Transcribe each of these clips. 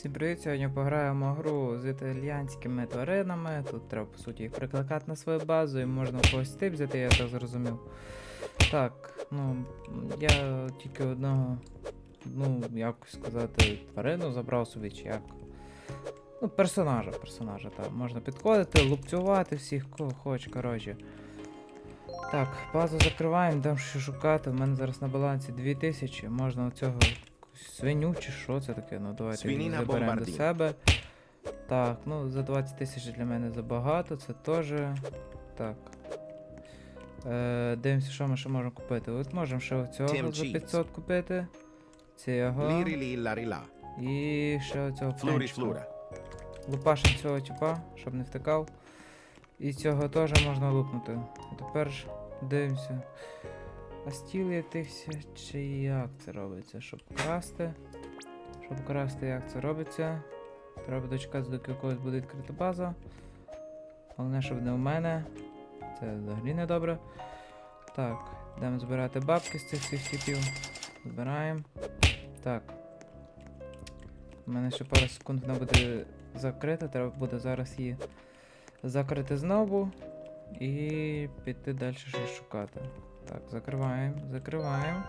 Всім привіт, сьогодні пограємо гру з італіянськими тваринами. Тут треба, по суті, їх прикликати на свою базу і можна когось тип взяти, я так зрозумів. Так, ну, я тільки одного, ну, як сказати, тварину забрав собі, чи як. Ну, персонажа, персонажа, так. Можна підходити, лупцювати всіх, кого хоч, коротше. Так, базу закриваємо, дам що шукати. У мене зараз на балансі 2000, можна оцього свиню чи що це таке. Ну давайте її Свинина заберемо до себе. Так, ну за 20 тисяч для мене забагато, це теж. Так. Е, дивимося, що ми ще можемо купити. От можемо ще оцього за 500 купити. Цього. І ще оцього флінчика. Лупашим цього типа, щоб не втикав. І цього теж можна лупнути. А тепер ж дивимося. А стіл якихось чи як це робиться? Щоб красти. Щоб красти, як це робиться. Треба дочекатися, доки у когось буде відкрита база. Головне, щоб не у мене. Це взагалі не добре. Так, йдемо збирати бабки з цих всіх типів. Збираємо. Так. У мене ще пару секунд вона буде закрита, треба буде зараз її закрити знову і піти далі щось шукати. Так, закриваємо, закриваємо.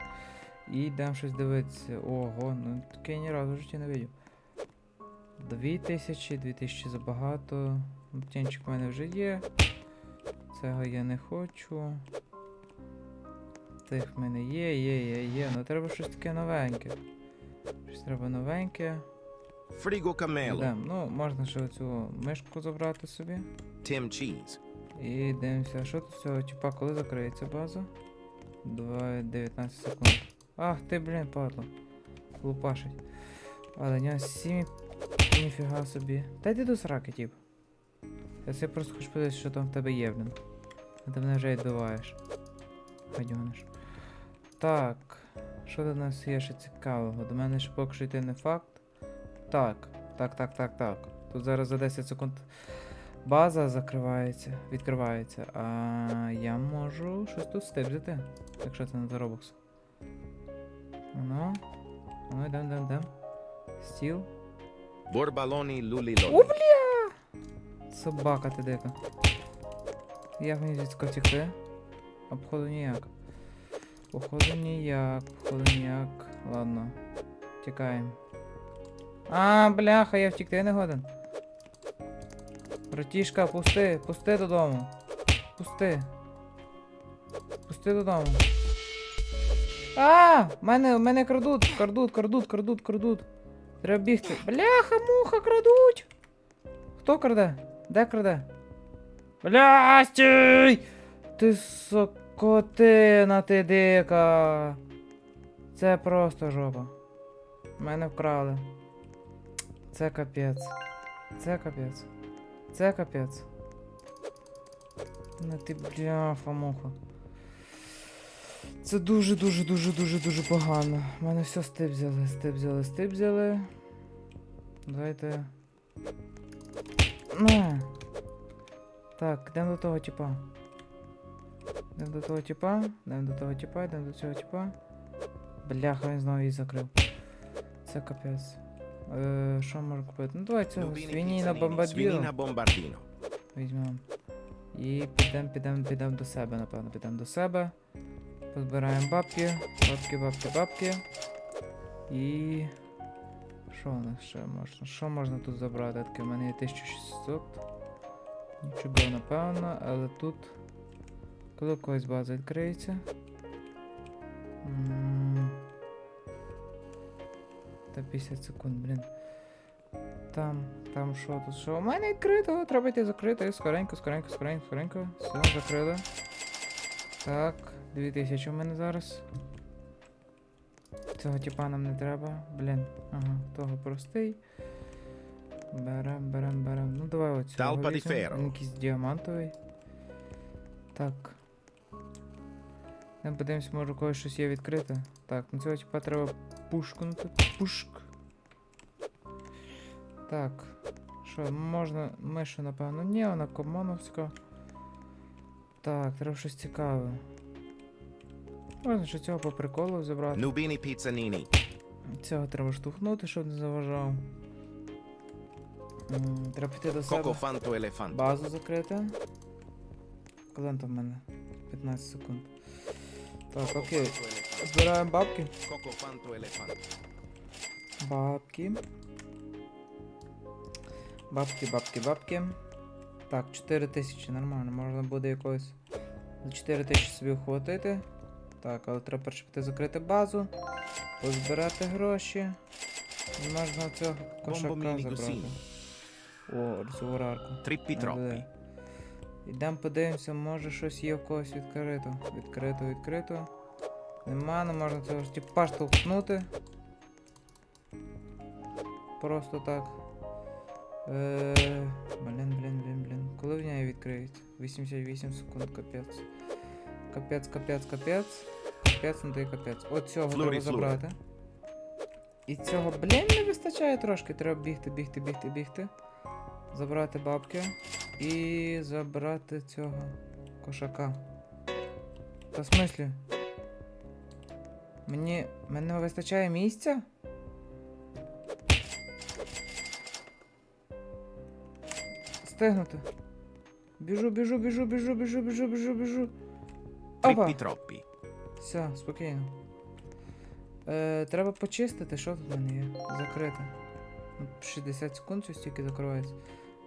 І йдемо щось дивитися. Ого, ну таке я ні разу в житті не видів. 2000, 2000 забагато. Птенчик у мене вже є. Цього я не хочу. Тих в мене є, є, є, є. Ну треба щось таке новеньке. Щось треба новеньке. Camelo. Йдем. Ну, можна ще оцю мишку забрати собі. Tim cheese. І дивимося, що тут цього типа, коли закриється база? 2, 19 секунд. Ах ти, блін, падло. Лупашить. Але нього 7. Ніфіга собі. Та йди до сраки, тип. Я себе просто хочу подивитися, що там в тебе є, блін. А ти мене вже відбиваєш. Гадюниш. Так. Що у нас є ще цікавого? До мене ще поки що йти не факт. Так. Так, так, так, так. Тут зараз за 10 секунд база закривається, відкривається. А я можу щось тут стебзити, якщо це не за Roblox. Ну. Ну, йдем, йдем, йдем. Стіл. Borbaloni luli О, бля! Собака ти дика. Як мені звідси втекти? А походу ніяк. Походу ніяк, походу ніяк. Ладно. Тікаємо. А, бляха, я втікти не годен. Братішка, пусти, пусти додому. Пусти. Пусти додому. А! Мене, мене крадуть, крадуть, крадуть, крадуть, крадуть. Треба бігти. Бляха, муха, крадуть! Хто краде? Де краде? Бля, стій! Ти сокотина, ти дика. Це просто жопа. Мене вкрали. Це капець. Це капець. Це капець. Ну ти бляха муха. Це дуже дуже дуже дуже дуже погано. У мене все стип взяли, стип взяли, стип взяли. Давайте. На. Так, йдемо до того типа. Йдемо до того типа, йдемо до того типа, йдемо до цього типа. Бляха, він знову її закрив. Це капець. Е, що можу купити? Ну давай цього бомбардіро. Swinina bombardino. Візьмемо. І підемо, підемо, підемо до себе, напевно, підемо до себе. Позбираємо бабки, бабки, бабки, бабки. І. Що у нас ще можна? Що можна тут забрати? Таке в мене є 1600. Нічого, напевно, але тут. Коли когось база відкриється. Та 50 секунд, блін. Там, там що тут що? У мене відкрито, треба йти закрити. Скоренько, скоренько, скоренько, скоренько. Все, закрили. Так, 2000 у мене зараз. Цього типа нам не треба. Блін. Ага, того простий. Берем, берем, берем. Ну давай оцього візьмемо. якийсь діамантовий. Так. Не подивимось, може у когось щось є відкрите. Так, ну цього типа треба пушкнути. Пушк. Так. Що, можна. Мишу, напевно. Ні, вона комоновська. Так, треба щось цікаве. Можна ще цього по приколу забрати. Nubini pizzanini. Цього треба штовхнути, щоб не заважав. М, Треба піти до себе. Coco fanto elefante. Базу закрити. Там в мене? 15 секунд. Так, окей. Збираємо бабки. Fanto elefante. Бабки. Бабки, бабки, бабки. Так, 4 тисячі, нормально, можна буде якось за 4 тисячі собі охватити. Так, але треба перше піти закрити базу, позбирати гроші. І можна цього кошака забрати. О. Trippi troppi. Ідемо подивимося, може щось є в когось відкрито. Відкрито, відкрито. Нема, не можна цього ж типа штовхнути. Просто так. Е, блін, блін, блін, блін. Коли в неї відкриється? 88 секунд, капець. Капець, капець, капець. Капець, ну то й капець. От цього Флурі, треба флурі. забрати. І цього, блін, не вистачає трошки. Треба бігти, бігти, бігти, бігти. Забрати бабки. І забрати цього кошака. Та в смислі? Мені. Мене вистачає місця? Стигнути. Біжу, біжу, біжу, біжу, біжу, біжу, біжу, біжу. Опа! Trippi troppi. Все, спокійно. Е, треба почистити, що тут в мене є? Закрити. Ну, 60 секунд щось тільки закривається.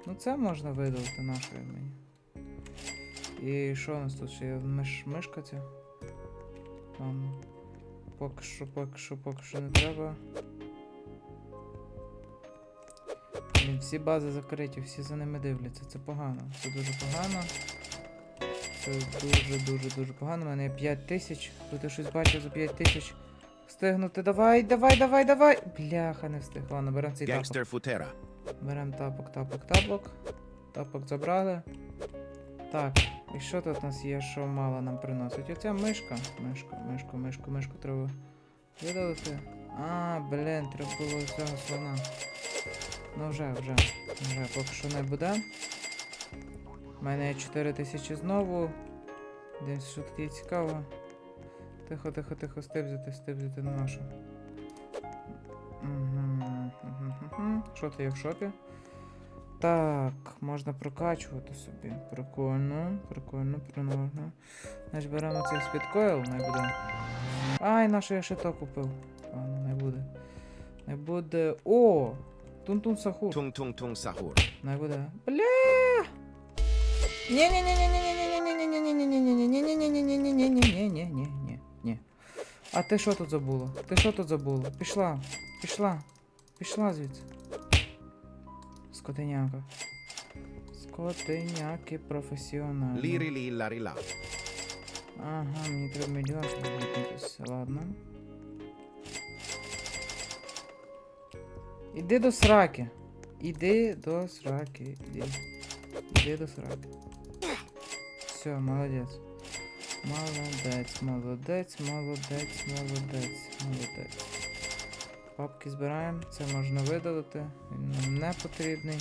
Ну це можна видалити нашою мені. І що у нас тут ще є? Миш, мишка ця? Ладно. Поки що, поки що, поки що не треба. Блін, всі бази закриті, всі за ними дивляться. Це погано. Це дуже погано. Це дуже, дуже, дуже погано. У мене 5 тисяч. Тут я щось бачив за 5 тисяч. Встигнути. Давай, давай, давай, давай. Бляха, не встиг. Ладно, беремо цей тапок. Futera. Беремо тапок, тапок, тапок. Тапок забрали. Так, і що тут у нас є, що мало нам приносить? Оця мишка. Мишка, мишку, мишку, мишку треба видалити. А, блін, треба було цього слона. Ну вже, вже, вже, поки що не буде. У мене є 4 тисячі знову. Десь що тут є цікаво. Тихо, тихо, тихо, стибзити, стибзити на нашу. Що ти є в шопі? Так, можна прокачувати собі. Прикольно, прикольно, прикольно. Значить беремо цей спідкойл, не буде. Ай, на що я ще то купив? Ладно, не буде. Не буде. О! Тун-тун сахур. Tung sahur. Не буде. Бля! Ні Іди до сраки. Все, молодец. Молодець, молодець, молодець, молодець, молодець. Папки збираємо, це можна видалити. Він нам не потрібний.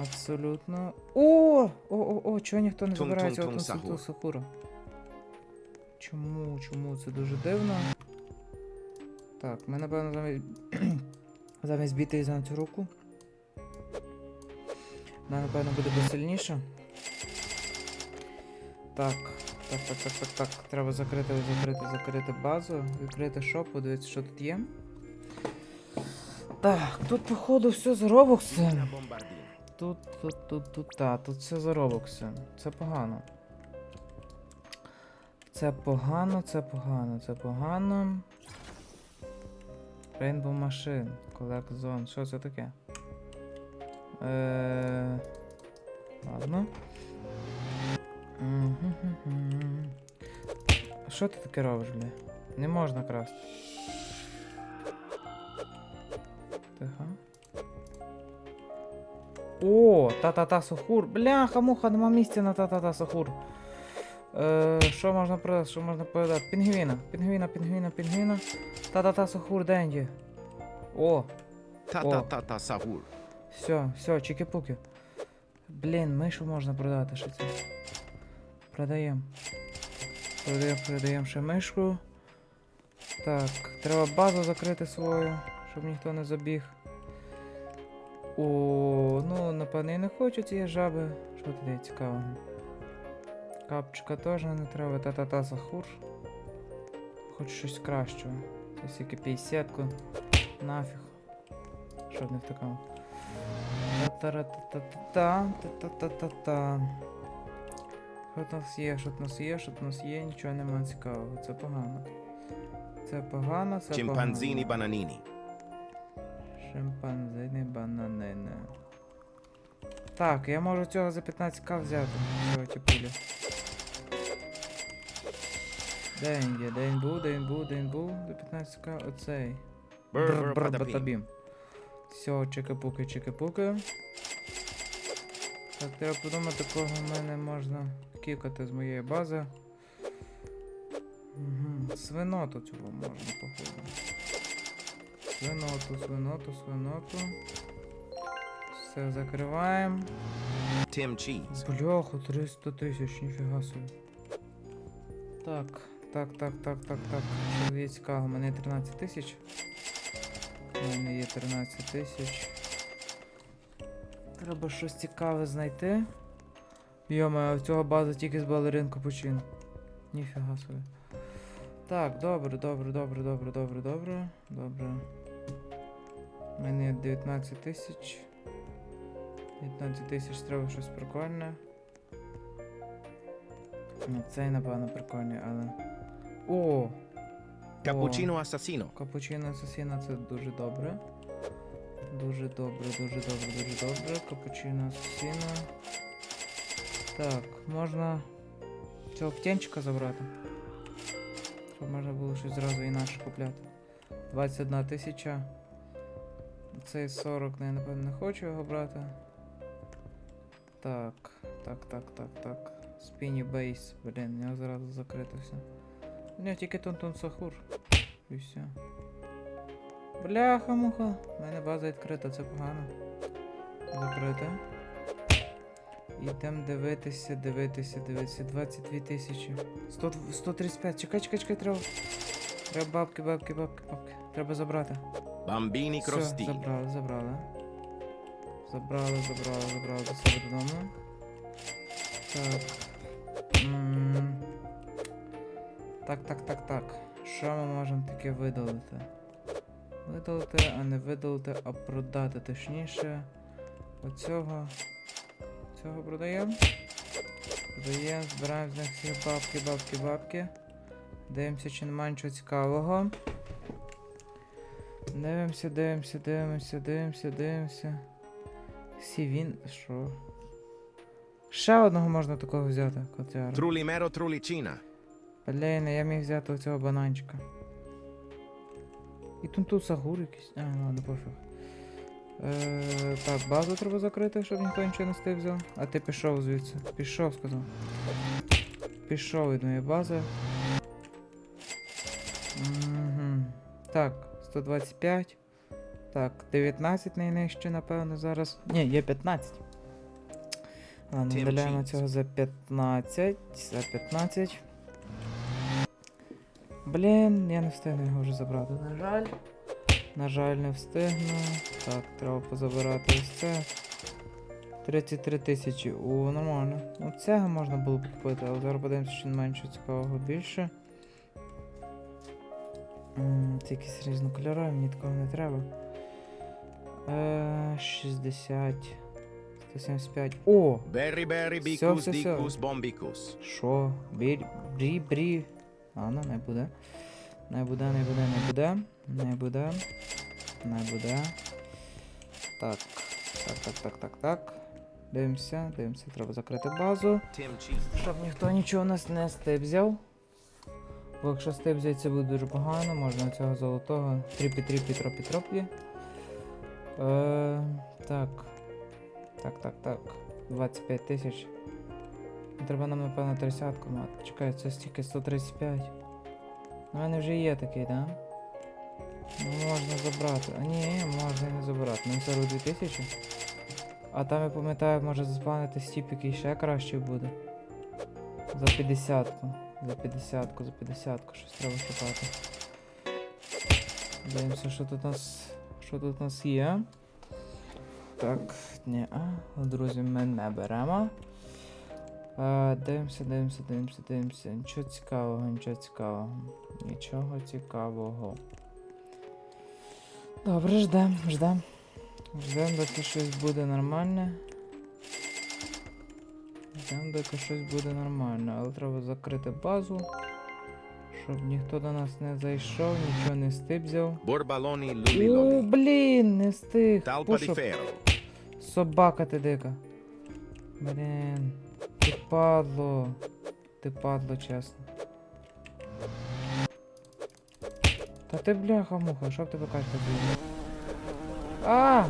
Абсолютно. О! О-о-о! Чого ніхто не забирає цю ту сакуру? Чому? Чому? Це дуже дивно. Так, ми напевно замість... замість біти за цю руку. Вона, напевно, буде посильніша. Так, так, так, так, так, так. Треба закрити, закрити, закрити базу, відкрити шоп, подивитися, що тут є. Так, тут, походу, все з робоксом. Una bombardina. Тут, тут, тут, тут, та, тут все за робокси. Це погано. Це погано, це погано, це погано. Rainbow Machine, Collect Zone. Що це таке? Е... Ладно. Що ти таке робиш, бля? Не можна красти. Тихо. О, та-та-та сухур. Бляха, муха, нема місця на та-та-та сухур. Е, що можна продати, що можна продати? Пінгвіна, пінгвіна, пінгвіна, пінгвіна. Та-та-та сухур, де він є? О, Ta О. все, все, чики-пуки. Блін, мишу можна продати ще це. Продаємо. Продаємо, продаємо ще мишку. Так, треба базу закрити свою, щоб ніхто не забіг. О, ну, напевно, я не хочу цієї жаби. Що тут є цікавого? Капчика теж не треба, та-та-та сахур. Хочу щось кращого. Ось яке 50 Нафіг. Щоб не втикав. Та-та-ра-та-та-та, та-та-та-та-та. Що в нас є, що в нас є, що в нас є, нічого немає цікавого. Це погано. Це погано, це погано. bananini. Шимпанзини, бананини. Так, я можу цього за 15к взяти. Цього тіпулі. Де він є? Де він був, де він був, де він був? До 15к оцей. Brr, brr, patapim. Бр-бр-батабім. Все, чики-пуки, чики-пуки. Так, треба подумати, кого в мене можна кікати з моєї бази. Угу. Свиноту цього можна, походу. Свиноту, свиноту, свиноту. Все закриваємо. Tim cheese. Бляху, 300 тисяч, ніфіга собі. Так, так, так, так, так, так. Що у мене 13 тисяч. У мене є 13 тисяч. Треба щось цікаве знайти. Йома, а в цього база тільки з балерин капучино. Ніфіга собі. Так, добре, добре, добре, добре, добре, добре, добре. У мене є 19 тисяч. 19 тисяч треба щось прикольне. Ну, цей, напевно, прикольний, але. О! Cappuccino assassino. Капучино асасіна це дуже добре. Дуже добре, дуже добре, дуже добре. Капучино асасіна. Так, можна цього птенчика забрати. Щоб можна було щось зразу інакше купляти. 21 тисяча. Цей 40, ну, я напевно не хочу його брати. Так, так, так, так, так. Спіні бейс, блін, його зразу закрито все. Нього тільки тон-тон сахур. І все. Бляха-муха. У мене база відкрита, це погано. Закрита. Ідемо дивитися, дивитися, дивитися. 22 тисячі. 100, 135. Чекай, чекай, чекай, треба. Треба бабки, бабки, бабки, бабки. Треба забрати. Все, crostini. забрали, забрали. Забрали, забрали, забрали до себе додому. Так. М. Так, так, так, так. Що ми можемо таке видалити? Видалити, а не видалити, а продати точніше. Оцього. Цього продаємо. Продаємо, збираємо з них всі бабки, бабки, бабки. Дивимося, чи немає нічого цікавого. Дивимося, дивимося, дивимося, дивимося, дивимося. Сівін. Що? Ще одного можна такого взяти, котяру. Trullimero trullicina. Блін, я міг взяти оцього бананчика. І тут тут сагур якийсь. А, ладно, пофіг. Е, так, базу треба закрити, щоб ніхто нічого не встиг взяв. А ти пішов звідси. Пішов, сказав. Пішов від моєї бази. Угу. Так, 125. Так, 19 найнижче, напевно, зараз. Ні, є 15. Ладно, видаляємо цього за 15. За 15. Блін, я не встигну його вже забрати. На жаль. На жаль, не встигну. Так, треба позабирати ось це. 33 тисячі. О, нормально. Ну, цього можна було б купити, але зараз подивимося, чи менше цікавого більше. Це якісь різнокольорові, мені такого не треба. Е, 60. 175. О! Bicus все, все. dicus bombicus. Що? Брі, брі, брі. Ну не буде. Не буде, не буде, не буде. Не буде. Не буде. Так. Так, так, так, так, так. Дивимося, дивимося, треба закрити базу. Щоб ніхто нічого нас не стибзяв. Бо якщо стибзять, це буде дуже погано, можна цього золотого тріпі тріпі тропі тропі. Е, так. Так, так, так. 25 тисяч. Треба нам, напевно, тридцятку мати. Чекай, це стільки 135. У мене вже є такий, да? Ну, можна забрати. А ні, можна не забирати. Ну 42 тисячі. А там я пам'ятаю, може заспавнити стіп, який ще краще буде. За 50-ку. За 50-ку, за 50-ку щось треба шукати. Дивимося, що тут у нас. Що тут у нас є. Так, ні, а, друзі, ми не беремо. А, дивимося, дивимося, дивимося, дивимося. Нічого цікавого, нічого цікавого. Нічого цікавого. Добре, ждем, ждем. Ждем, доки щось буде нормальне. Ждем, доки щось буде нормально. Але треба закрити базу. Щоб ніхто до нас не зайшов, нічого не стибзяв. О, блін, не стиг. Пушок. Собака ти дика. Блін. Ти падло. Ти падло, чесно. Та ти бляха муха, що в тебе качка буде? А!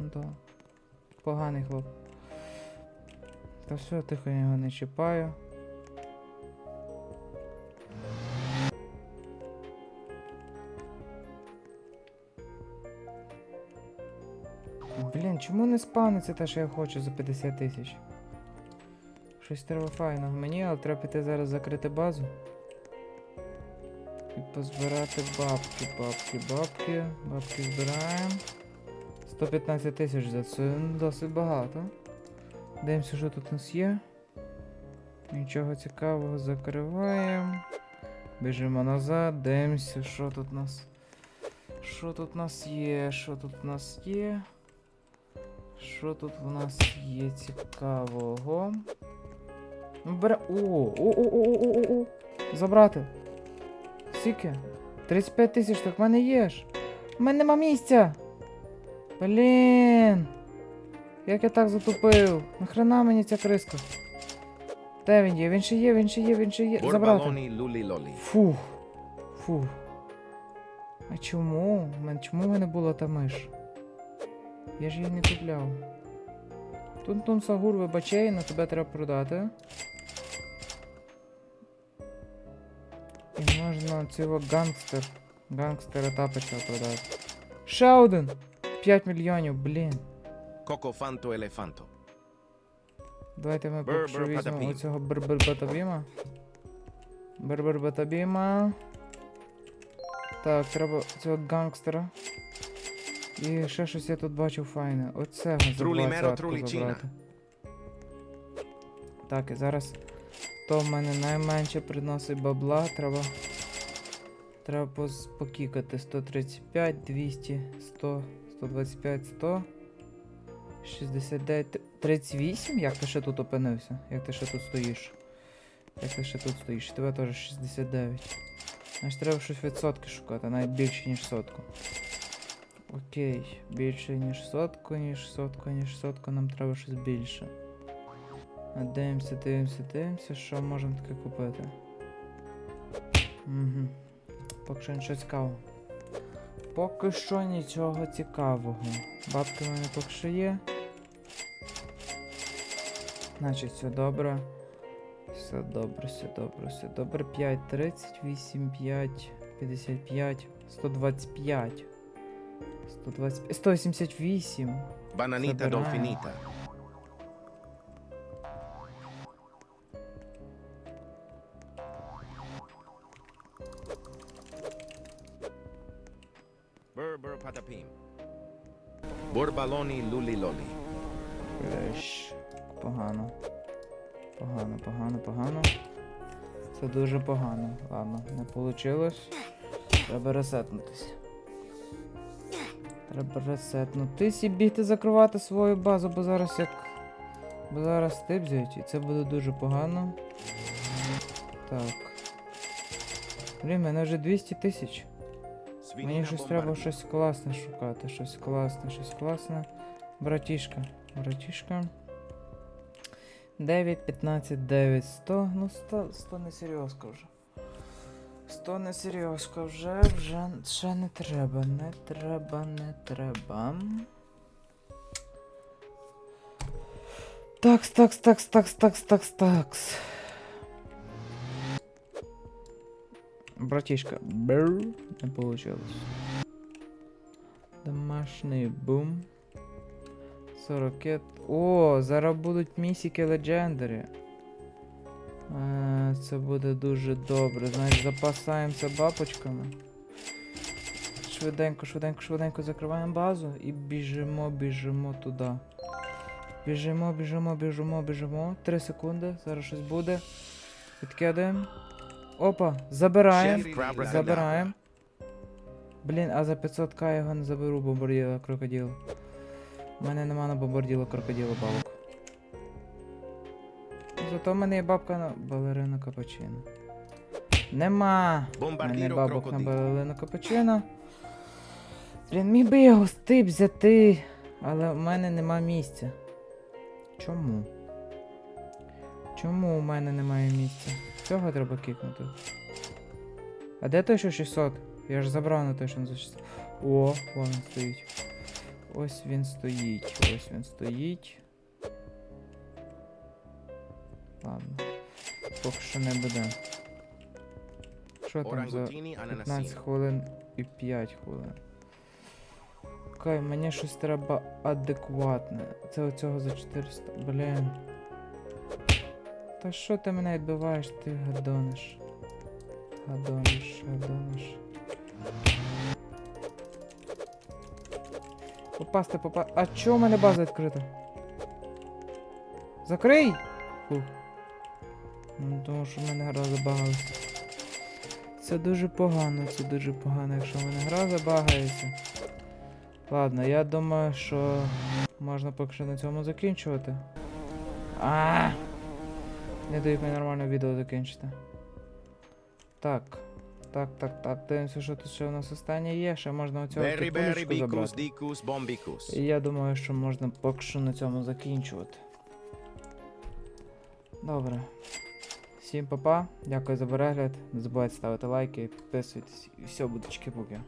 Да. Поганий хлоп. Та все, тихо я його не чіпаю. Блін, чому не спавниться те, що я хочу за 50 тисяч? Щось треба файного мені, але треба піти зараз закрити базу. І позбирати бабки, бабки, бабки. Бабки збираємо. 115 тисяч за це досить багато. Дивимося, що тут у нас є. Нічого цікавого закриваємо. Біжимо назад, дивимося, що тут у нас. Що тут у нас є? Що тут у нас є? Що тут у нас є цікавого? Ну, бере. О, о, о, о, о, о, о, о. Забрати. Скільки? 35 тисяч, так в мене є ж. У мене нема місця. Блін. Як я так затупив? Нахрена мені ця криска? Де він є? Він ще є, він ще є, він ще є. Забрати. Фух. Фух. А чому? Чому в мене була та миш? Я ж її не купляв. Тун-тун Сагур вибачай, на тебе треба продати. Можна цього гангстер. Гангстера тапочка продати. Ще один! 5 мільйонів, блін. Fanto Elefanto. Давайте ми поки що візьмемо Батабім. оцього бр-бр-батабіма. Бр-бр-батабіма. Так, треба цього гангстера. І ще щось я тут бачив файне. Оце за Трулімеро, 20 трулічина. забрати. Так, і зараз то в мене найменше приносить бабла. Треба. Треба пос- покікати 135, 200, 100, 125, 100. 69, 38? Як ти ще тут опинився? Як ти ще тут стоїш? Як ти ще тут стоїш? Тебе теж 69. Значить треба щось відсотки шукати, навіть більше, ніж сотку. Окей, більше, ніж сотку, ніж сотку, ніж сотку, нам треба щось більше. Дивимося, дивимося, дивимося, що можемо таке купити. Угу. Поки що нічого цікавого. Поки що нічого цікавого. Бабки в мене поки що є. Значить, все добре. Все добре, все добре, все добре. 5, 38, 5, 55, 125. 125, 188. Bananita Sabrai. Dolfinita. Luli Loli. Еш, Погано. Погано, погано, погано. Це дуже погано. Ладно, не вийшло. Треба ресетнутися. Треба ресетнутись і бігти закривати свою базу, бо зараз як. Бо зараз типзять, і це буде дуже погано. Так. Блін, мене вже 200 тисяч. Мені щось треба щось класне шукати, щось класне, щось класне. Братішка, братішка. 9, 15, 9, 100. Ну 100, 100 не серйозка вже. 100 не серйозка вже, вже ще не треба, не треба, не треба. Такс, такс, такс, такс, такс, такс, такс. Братишка, бр, не получилось. Домашній бум. 40. О, зараз будуть місіки легендарі. Е, Це буде дуже добре. Значить, запасаємося бабочками. швиденько, швиденько, швиденько закриваємо базу і біжимо, біжимо туди. Біжимо, біжимо, біжимо, біжимо. Три секунди, зараз щось буде. Відкидаємо. Опа, забираємо. Забираємо. Блін, а за 500к я його не заберу бомбарділа крокодил. У мене нема на бомбарділа крокодила бабок. Зато в мене є бабка на балерина капучино. Нема! У мене бабок на балерина капучино. Блін, міг би його стип взяти, але в мене нема місця. Чому? Чому у мене немає місця? Цього треба кикнути. А де той, що 600? Я ж забрав на той, що за 600. О, вон він стоїть. Ось він стоїть. Ось він стоїть. Ладно. Поки що не буде. Що там за 15 хвилин і 5 хвилин. Окей, мені щось треба адекватне. Це оцього за 400. Блін. Та що ти мене відбиваєш, ти гадониш? Гадониш, гадониш. Попасти, попасти. А чого в мене база відкрита? Закрий! Фух. Ну, тому що в мене гра забагалася. Це дуже погано, це дуже погано, якщо в мене гра забагається. Ладно, я думаю, що можна поки що на цьому закінчувати. А! Не дають мені нормально відео закінчити. Так. Так, так, так. Дивимося, що тут ще у нас останнє є. Ще можна оцього bicus забрати. І я думаю, що можна поки що на цьому закінчувати. Добре. Всім па-па, дякую за перегляд. Не забувайте ставити лайки, підписуйтесь і все, будочки поки.